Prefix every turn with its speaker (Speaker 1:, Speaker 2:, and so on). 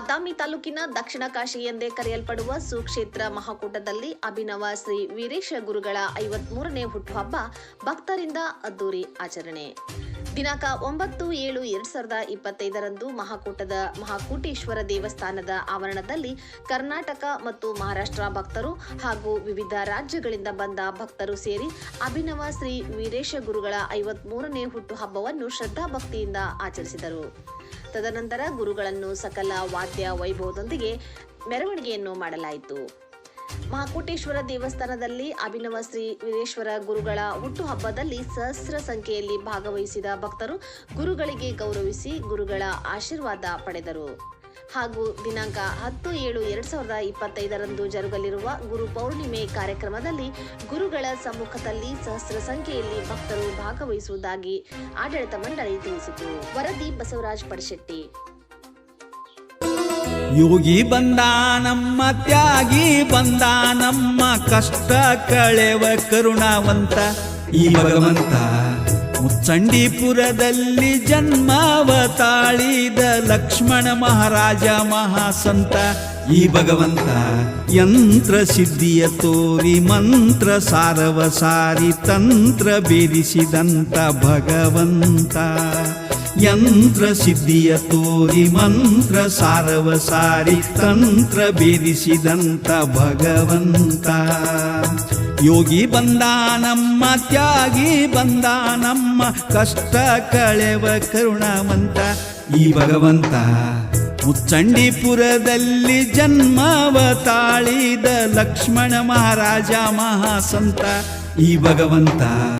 Speaker 1: ಬಾದಾಮಿ ತಾಲೂಕಿನ ದಕ್ಷಿಣ ಕಾಶಿ ಎಂದೇ ಕರೆಯಲ್ಪಡುವ ಸುಕ್ಷೇತ್ರ ಮಹಾಕೂಟದಲ್ಲಿ ಅಭಿನವ ಶ್ರೀ ವೀರೇಶ ಗುರುಗಳ ಐವತ್ಮೂರನೇ ಹುಟ್ಟುಹಬ್ಬ ಭಕ್ತರಿಂದ ಅದ್ದೂರಿ ಆಚರಣೆ. ದಿನಾಂಕ ಒಂಬತ್ತು ಏಳು ಎರಡ್ ಸಾವಿರದ ಇಪ್ಪತ್ತೈದರಂದು ಮಹಾಕೂಟದ ಮಹಾಕೂಟೇಶ್ವರ ದೇವಸ್ಥಾನದ ಆವರಣದಲ್ಲಿ ಕರ್ನಾಟಕ ಮತ್ತು ಮಹಾರಾಷ್ಟ್ರ ಭಕ್ತರು ಹಾಗೂ ವಿವಿಧ ರಾಜ್ಯಗಳಿಂದ ಬಂದ ಭಕ್ತರು ಸೇರಿ ಅಭಿನವ ಶ್ರೀ ವೀರೇಶ ಗುರುಗಳ ಐವತ್ಮೂರನೇ ಹುಟ್ಟುಹಬ್ಬವನ್ನು ಶ್ರದ್ಧಾಭಕ್ತಿಯಿಂದ ಆಚರಿಸಿದರು. ತದನಂತರ ಗುರುಗಳನ್ನು ಸಕಲ ವಾದ್ಯ ವೈಭವದೊಂದಿಗೆ ಮೆರವಣಿಗೆಯನ್ನು ಮಾಡಲಾಯಿತು. ಮಹಾಕೋಟೇಶ್ವರ ದೇವಸ್ಥಾನದಲ್ಲಿ ಅಭಿನವ ಶ್ರೀ ವೀರೇಶ್ವರ ಗುರುಗಳ ಹುಟ್ಟುಹಬ್ಬದಲ್ಲಿ ಸಹಸ್ರ ಸಂಖ್ಯೆಯಲ್ಲಿ ಭಾಗವಹಿಸಿದ ಭಕ್ತರು ಗುರುಗಳಿಗೆ ಗೌರವಿಸಿ ಗುರುಗಳ ಆಶೀರ್ವಾದ ಪಡೆದರು. ಹಾಗೂ ದಿನಾಂಕ ಹತ್ತು ಏಳು ಎರಡ್ ಸಾವಿರದ ಇಪ್ಪತ್ತೈದರಂದು ಜರುಗಲಿರುವ ಗುರು ಪೌರ್ಣಿಮೆ ಕಾರ್ಯಕ್ರಮದಲ್ಲಿ ಗುರುಗಳ ಸಮ್ಮುಖದಲ್ಲಿ ಸಹಸ್ರ ಸಂಖ್ಯೆಯಲ್ಲಿ ಭಕ್ತರು ಭಾಗವಹಿಸುವುದಾಗಿ ಆಡಳಿತ ಮಂಡಳಿ ತಿಳಿಸಿತು. ವರದಿ ಬಸವರಾಜ್ ಪಡಶೆಟ್ಟಿ.
Speaker 2: ಯೋಗಿ ಬಂದ ನಮ್ಮ ತ್ಯಾಗಿ ಬಂದ ನಮ್ಮ ಕಷ್ಟ ಕಳೆವ ಕರುಣಾವಂತ ಈ ಭಗವಂತ. ಮುಚ್ಚಂಡಿಪುರದಲ್ಲಿ ಜನ್ಮವ ತಾಳಿದ ಲಕ್ಷ್ಮಣ ಮಹಾರಾಜ ಮಹಾಸಂತ. ಈ ಭಗವಂತ ಯಂತ್ರ ಸಿದ್ಧಿಯ ತೋರಿ ಮಂತ್ರ ಸಾರವ ಸಾರಿ ತಂತ್ರ ಬೇರಿಸಿದಂತ ಭಗವಂತ. ಯಂತ್ರ ಸಿದ್ಧಿಯ ತೋರಿ ಮಂತ್ರ ಸಾರವ ಸಾರಿ ತಂತ್ರ ಬೇರಿಸಿದಂತ ಭಗವಂತ. ಯೋಗಿ ಬಂದ ನಮ್ಮ, ತ್ಯಾಗಿ ಬಂದಾನಮ್ಮ ಕಷ್ಟ ಕಳೆವ ಕರುಣಾವಂತ ಈ ಭಗವಂತ. ಮುಚ್ಚಂಡಿಪುರದಲ್ಲಿ ಜನ್ಮವ ತಾಳಿದ ಲಕ್ಷ್ಮಣ ಮಹಾರಾಜ ಮಹಾಸಂತ ಈ ಭಗವಂತ.